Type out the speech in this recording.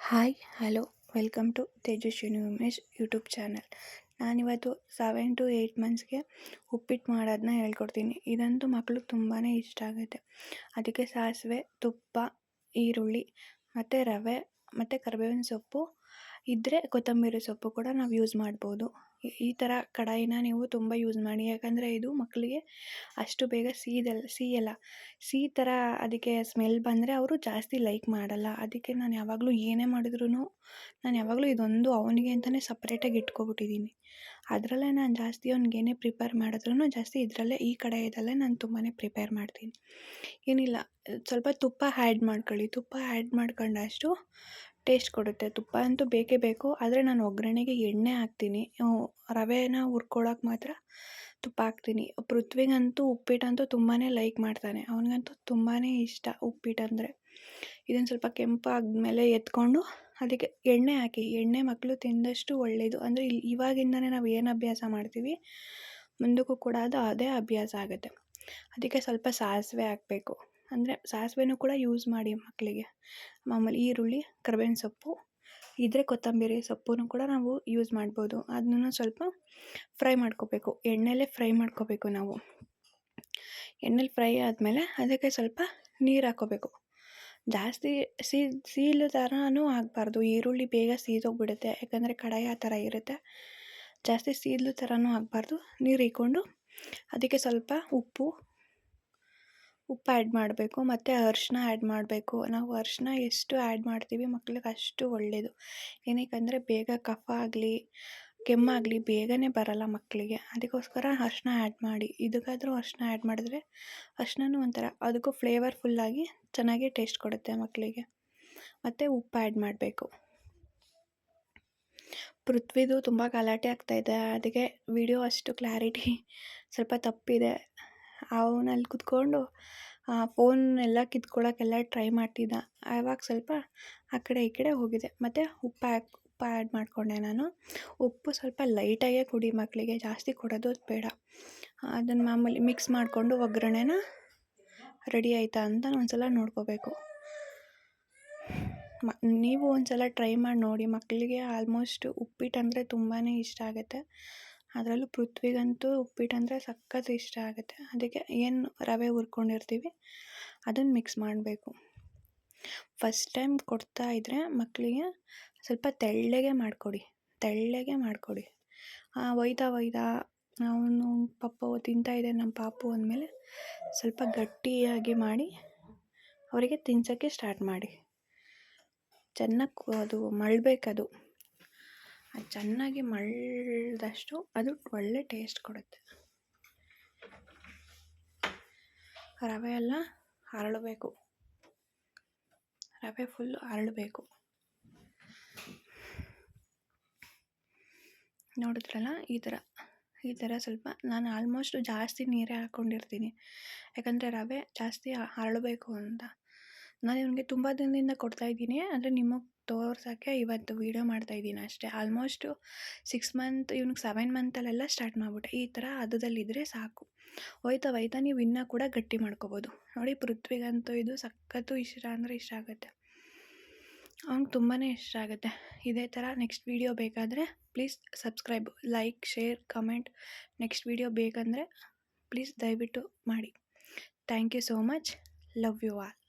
Hi, hello, welcome to Tejaswini Umesh YouTube channel. ನಾನಿವತ್ತು seven to eight ಮಂತ್ಸ್ಗೆ ಉಪ್ಪಿಟ್ಟು ಮಾಡೋದನ್ನ ಹೇಳ್ಕೊಡ್ತೀನಿ. ಇದಂತೂ ಮಕ್ಳಿಗೆ ತುಂಬಾ ಇಷ್ಟ ಆಗುತ್ತೆ. ಅದಕ್ಕೆ ಸಾಸಿವೆ, ತುಪ್ಪ, ಈರುಳ್ಳಿ ಮತ್ತು ರವೆ ಮತ್ತು ಕರಿಬೇವಿನ ಸೊಪ್ಪು ಇದ್ದರೆ ಕೊತ್ತಂಬರಿ ಸೊಪ್ಪು ಕೂಡ ನಾವು ಯೂಸ್ ಮಾಡ್ಬೋದು. ಈ ಥರ ಕಡಾಯಿನ ನೀವು ತುಂಬ ಯೂಸ್ ಮಾಡಿ. ಯಾಕಂದರೆ ಇದು ಮಕ್ಕಳಿಗೆ ಅಷ್ಟು ಬೇಗ ಸೀದಲ್ಲ ಸೀಯಲ್ಲ. ಸಿಹಿ ಥರ ಅದಕ್ಕೆ ಸ್ಮೆಲ್ ಬಂದರೆ ಅವರು ಜಾಸ್ತಿ ಲೈಕ್ ಮಾಡಲ್ಲ. ಅದಕ್ಕೆ ನಾನು ಯಾವಾಗಲೂ ಏನೇ ಮಾಡಿದ್ರೂ ನಾನು ಯಾವಾಗಲೂ ಇದೊಂದು ಅವನಿಗೆ ಅಂತಲೇ ಸಪ್ರೇಟಾಗಿ ಇಟ್ಕೊಬಿಟ್ಟಿದ್ದೀನಿ ಅದರಲ್ಲೇ ನಾನು ಜಾಸ್ತಿ ಅವ್ನಿಗೇನೇ ಪ್ರಿಪೇರ್ ಮಾಡಿದ್ರೂ ಜಾಸ್ತಿ ಇದರಲ್ಲೇ ಈ ಕಡೆ ಇದರಲ್ಲೇ ನಾನು ತುಂಬಾ ಪ್ರಿಪೇರ್ ಮಾಡ್ತೀನಿ. ಏನಿಲ್ಲ, ಸ್ವಲ್ಪ ತುಪ್ಪ ಆ್ಯಡ್ ಮಾಡ್ಕೊಳ್ಳಿ. ತುಪ್ಪ ಆ್ಯಡ್ ಮಾಡ್ಕೊಂಡಷ್ಟು ಟೇಸ್ಟ್ ಕೊಡುತ್ತೆ. ತುಪ್ಪ ಅಂತೂ ಬೇಕೇ ಬೇಕು, ಆದರೆ ನಾನು ಒಗ್ಗರಣೆಗೆ ಎಣ್ಣೆ ಹಾಕ್ತೀನಿ. ರವೆನ ಹುರ್ಕೊಳ್ಳೋಕೆ ಮಾತ್ರ ತುಪ್ಪ ಹಾಕ್ತೀನಿ. ಪೃಥ್ವಿಗಂತೂ ಉಪ್ಪಿಟ್ಟಂತೂ ತುಂಬಾ ಲೈಕ್ ಮಾಡ್ತಾನೆ. ಅವನಿಗಂತೂ ತುಂಬಾ ಇಷ್ಟ ಉಪ್ಪಿಟ್ಟಂದರೆ ಇದನ್ನು ಸ್ವಲ್ಪ ಕೆಂಪಾದಮೇಲೆ ಎತ್ಕೊಂಡು ಅದಕ್ಕೆ ಎಣ್ಣೆ ಹಾಕಿ, ಎಣ್ಣೆ ಮಕ್ಕಳು ತಿಂದಷ್ಟು ಒಳ್ಳೆಯದು ಅಂದರೆ ಇವಾಗಿಂದನೇ ನಾವು ಏನು ಅಭ್ಯಾಸ ಮಾಡ್ತೀವಿ? ಮುಂದಕ್ಕೂ ಕೂಡ ಅದು ಅದೇ ಅಭ್ಯಾಸ ಆಗುತ್ತೆ. ಅದಕ್ಕೆ ಸ್ವಲ್ಪ ಸಾಸಿವೆ ಹಾಕಬೇಕು. ಅಂದರೆ ಸಾಸಿವೆನೂ ಕೂಡ ಯೂಸ್ ಮಾಡಿ ಮಕ್ಕಳಿಗೆ ಮಾಮೂಲಿ ಈರುಳ್ಳಿ, ಕರ್ಬೇವಿನ ಸೊಪ್ಪು, ಇದ್ರೆ ಕೊತ್ತಂಬರಿ ಸೊಪ್ಪನ್ನು ಕೂಡ ನಾವು ಯೂಸ್ ಮಾಡ್ಬೋದು. ಅದನ್ನು ಸ್ವಲ್ಪ ಫ್ರೈ ಮಾಡ್ಕೋಬೇಕು. ಎಣ್ಣೆಲೇ ಫ್ರೈ ಮಾಡ್ಕೋಬೇಕು ನಾವು. ಎಣ್ಣೆಲಿ ಫ್ರೈ ಆದಮೇಲೆ ಅದಕ್ಕೆ ಸ್ವಲ್ಪ ನೀರು ಹಾಕ್ಕೋಬೇಕು. ಜಾಸ್ತಿ ಸೀಲ್ ಥರನೂ ಆಗಬಾರ್ದು. ಈರುಳ್ಳಿ ಬೇಗ ಸೀದೋಗ್ಬಿಡುತ್ತೆ. ಯಾಕಂದರೆ ಕಡಾಯಿ ಆ ಥರ ಇರುತ್ತೆ. ಜಾಸ್ತಿ ಸೀದಲು ಥರನೂ ಆಗಬಾರ್ದು. ನೀರು ಇಕ್ಕೊಂಡು ಅದಕ್ಕೆ ಸ್ವಲ್ಪ ಉಪ್ಪು ಉಪ್ಪು ಆ್ಯಡ್ ಮಾಡಬೇಕು. ಮತ್ತು ಅರ್ಶಿನ ಆ್ಯಡ್ ಮಾಡಬೇಕು. ನಾವು ಅರಿಶಿನ ಎಷ್ಟು ಆ್ಯಡ್ ಮಾಡ್ತೀವಿ ಮಕ್ಳಿಗೆ ಅಷ್ಟು ಒಳ್ಳೆಯದು ಏನಕ್ಕಂದರೆ ಬೇಗ ಕಫ ಆಗಲಿ ಕೆಮ್ಮಾಗಲಿ ಬೇಗನೆ ಬರಲ್ಲ ಮಕ್ಕಳಿಗೆ. ಅದಕ್ಕೋಸ್ಕರ ಅರಿಶ್ಣ ಆ್ಯಡ್ ಮಾಡಿ. ಇದಕ್ಕಾದರೂ ಅರ್ಶಿನ ಆ್ಯಡ್ ಮಾಡಿದ್ರೆ ಅರ್ಶಿನೂ ಒಂಥರ ಅದಕ್ಕೂ ಫ್ಲೇವರ್ಫುಲ್ಲಾಗಿ ಚೆನ್ನಾಗಿ ಟೇಸ್ಟ್ ಕೊಡುತ್ತೆ ಮಕ್ಕಳಿಗೆ. ಮತ್ತು ಉಪ್ಪು ಆ್ಯಡ್ ಮಾಡಬೇಕು. ಪೃಥ್ವಿದು ತುಂಬ ಗಲಾಟೆ ಆಗ್ತಾಯಿದೆ ಅದಕ್ಕೆ ವಿಡಿಯೋ ಅಷ್ಟು ಕ್ಲಾರಿಟಿ ಸ್ವಲ್ಪ ತಪ್ಪಿದೆ. ಅವನಲ್ಲಿ ಕುತ್ಕೊಂಡು ಫೋನ್ ಎಲ್ಲ ಕಿತ್ಕೊಳ್ಳೋಕ್ಕೆಲ್ಲ ಟ್ರೈ ಮಾಡ್ತಿದ್ದ. ಆವಾಗ ಸ್ವಲ್ಪ ಆ ಕಡೆ ಈ ಕಡೆ ಹೋಗಿದೆ. ಮತ್ತು ಉಪ್ಪು ಹಾಕ್ ಉಪ್ಪು ಆ್ಯಡ್ ಮಾಡಿಕೊಂಡೆ ನಾನು. ಉಪ್ಪು ಸ್ವಲ್ಪ ಲೈಟಾಗೇ ಕುಡಿ ಮಕ್ಕಳಿಗೆ ಜಾಸ್ತಿ ಕೊಡೋದು ಬೇಡ. ಅದನ್ನು ಮಾಮೂಲಿ ಮಿಕ್ಸ್ ಮಾಡಿಕೊಂಡು ಒಗ್ಗರಣೆನ ರೆಡಿ ಆಯಿತಾ ಅಂತ ಒಂದು ಸಲ ನೋಡ್ಕೋಬೇಕು. ಮ, ನೀವು ಒಂದು ಸಲ ಟ್ರೈ ಮಾಡಿ ನೋಡಿ. ಮಕ್ಕಳಿಗೆ ಆಲ್ಮೋಸ್ಟ್ ಉಪ್ಪಿಟ್ಟು ಅಂದರೆ ತುಂಬಾ ಇಷ್ಟ ಆಗುತ್ತೆ. ಅದರಲ್ಲೂ ಪೃಥ್ವಿಗಂತೂ ಉಪ್ಪಿಟ್ಟಂದರೆ ಸಖತ್ ಇಷ್ಟ ಆಗುತ್ತೆ. ಅದಕ್ಕೆ ಏನು ರವೆ ಹುರ್ಕೊಂಡಿರ್ತೀವಿ ಅದನ್ನು ಮಿಕ್ಸ್ ಮಾಡಬೇಕು. ಫಸ್ಟ್ ಟೈಮ್ ಕೊಡ್ತಾ ಇದ್ದರೆ ಮಕ್ಕಳಿಗೆ ಸ್ವಲ್ಪ ತೆಳ್ಳಗೆ ಮಾಡಿಕೊಡಿ ತೆಳ್ಳಗೆ ಮಾಡಿಕೊಡಿ. ಒಯ್ತಾ ಒಯ್ದ ಅವನು ಪಾಪ ಇದೆ, ನಮ್ಮ ಪಾಪು ಅಂದಮೇಲೆ ಸ್ವಲ್ಪ ಗಟ್ಟಿಯಾಗಿ ಮಾಡಿ ಅವರಿಗೆ ತಿನ್ಸೋಕ್ಕೆ ಸ್ಟಾರ್ಟ್ ಮಾಡಿ. ಚೆನ್ನಾಗಿ ಅದು ಮಳ್ಬೇಕದು. ಅದು ಚೆನ್ನಾಗಿ ಮಳ್ದಷ್ಟು ಅದು ಒಳ್ಳೆ ಟೇಸ್ಟ್ ಕೊಡುತ್ತೆ. ರವೆ ಎಲ್ಲ ಅರಳಬೇಕು ರವೆ ಫುಲ್ ಹರಳಬೇಕು ನೋಡಿದ್ರಲ್ಲ, ಈ ಥರ ಈ ಥರ ಸ್ವಲ್ಪ ನಾನು ಆಲ್ಮೋಸ್ಟ್ ಜಾಸ್ತಿ ನೀರೇ ಹಾಕ್ಕೊಂಡಿರ್ತೀನಿ ಯಾಕಂದರೆ ರವೆ ಜಾಸ್ತಿ ಹರಳಬೇಕು ಅಂತ. ನಾನು ಇವನಿಗೆ ತುಂಬ ದಿನದಿಂದ ಕೊಡ್ತಾಯಿದ್ದೀನಿ ಅಂದರೆ ನಿಮಗೆ ತೋರ್ಸೋಕ್ಕೆ ಇವತ್ತು ವೀಡಿಯೋ ಮಾಡ್ತಾಯಿದ್ದೀನಿ ಅಷ್ಟೇ. ಆಲ್ಮೋಸ್ಟು ಸಿಕ್ಸ್ ಮಂತ್ ಇವ್ನಿಗೆ ಸೆವೆನ್ ಮಂತಲ್ಲೆಲ್ಲ ಸ್ಟಾರ್ಟ್ ಮಾಡಿಬಿಟ್ಟೆ. ಈ ಥರ ಅದದಲ್ಲಿದ್ದರೆ ಸಾಕು. ಹೋಯ್ತಾ ಹೋಯ್ತಾ ನೀವು ಇನ್ನೂ ಕೂಡ ಗಟ್ಟಿ ಮಾಡ್ಕೋಬೋದು. ನೋಡಿ, ಪೃಥ್ವಿಗಂತೂ ಇದು ಸಖತ್ತು ಇಷ್ಟ ಅಂದರೆ ಇಷ್ಟ ಆಗುತ್ತೆ. ಅವ್ನಿಗೆ ತುಂಬಾ ಇಷ್ಟ ಆಗುತ್ತೆ. ಇದೇ ಥರ ನೆಕ್ಸ್ಟ್ ವೀಡಿಯೋ ಬೇಕಾದರೆ please subscribe like share comment next video ಬೇಕಂದರೆ ಪ್ಲೀಸ್ ದಯವಿಟ್ಟು ಮಾಡಿ. Thank you so much love you all